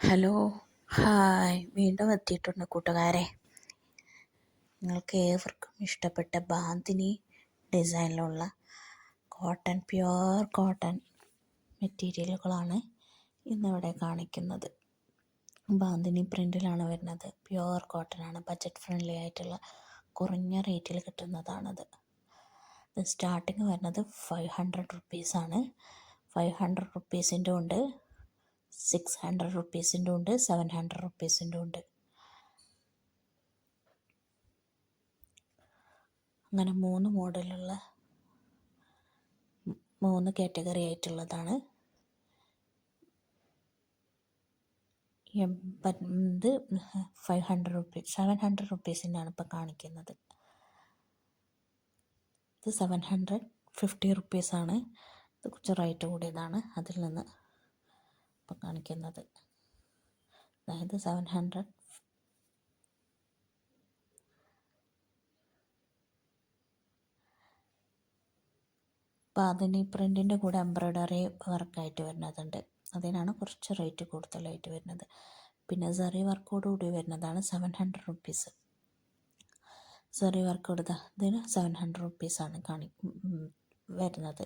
Hello hi. വീണ്ടും എത്തിയിട്ടുണ്ട് കൂട്ടുകാരെ. നിങ്ങൾക്ക് ഏവർക്കും ഇഷ്ടപ്പെട്ട ബാന്തിനി ഡിസൈനിലുള്ള കോട്ടൺ പ്യുവർ കോട്ടൺ മെറ്റീരിയലുകളാണ് ഇന്നിവിടെ കാണിക്കുന്നത്. ബാന്തിനി പ്രിന്റിലാണ് വരുന്നത്. പ്യുവർ കോട്ടൺ ആണ് ബഡ്ജറ്റ് ഫ്രണ്ട്ലി ആയിട്ടുള്ള കുറഞ്ഞ റേറ്റിൽ കിട്ടുന്നതാണത്. ഇത് സ്റ്റാർട്ടിങ് വരുന്നത് ഫൈവ് ഹൺഡ്രഡ് റുപ്പീസാണ്. ഫൈവ് ഹൺഡ്രഡ് റുപ്പീസിന്റെ ഉണ്ട്. സിക്സ് ഹൺഡ്രഡ് റുപ്പീസിന്റെ ഉണ്ട് സെവൻ ഹൺഡ്രഡ് റുപ്പീസിന്റെ ഉണ്ട്. അങ്ങനെ മൂന്ന് മോഡലുള്ള മൂന്ന് കാറ്റഗറി ആയിട്ടുള്ളതാണ്. എൺപത് five hundred rupees seven hundred റുപ്പീസിനാണ് ഇപ്പോൾ കാണിക്കുന്നത്. ഇത് സെവൻ ഹൺഡ്രഡ് ഫിഫ്റ്റി റുപ്പീസാണ്. ഇത് കുറച്ച് റേറ്റ് കൂടിയതാണ് അതിൽ നിന്ന്. ഇപ്പോൾ കാണിക്കുന്നത്. അതായത് സെവൻ ഹൺഡ്രഡ് അപ്പോൾ അതിന് ഈ പ്രിന്റിന്റെ കൂടെ എംബ്രോയ്ഡറി വർക്കായിട്ട് വരുന്നതുണ്ട്. അതിനാണ് കുറച്ച് റേറ്റ് കൂടുതലായിട്ട് വരുന്നത്. പിന്നെ സെറി വർക്കോട് കൂടി വരുന്നതാണ് സെവൻ ഹൺഡ്രഡ് റുപ്പീസ് സെറി വർക്ക് കൊടുത്ത ഇതിന് സെവൻ ഹൺഡ്രഡ് റുപ്പീസാണ് കാണി വരുന്നത്.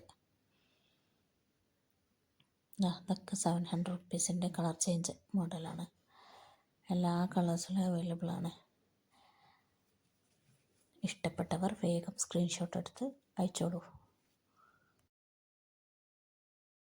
അതൊക്കെ സെവൻ ഹൺഡ്രഡ് റുപ്പീസിന്റെ കളർ ചേഞ്ച് മോഡലാണ് എല്ലാ കളേഴ്സിലും അവൈലബിൾ ആണ്. ഇഷ്ടപ്പെട്ടവർ വേഗം സ്ക്രീൻഷോട്ട് എടുത്ത് അയച്ചോളൂ.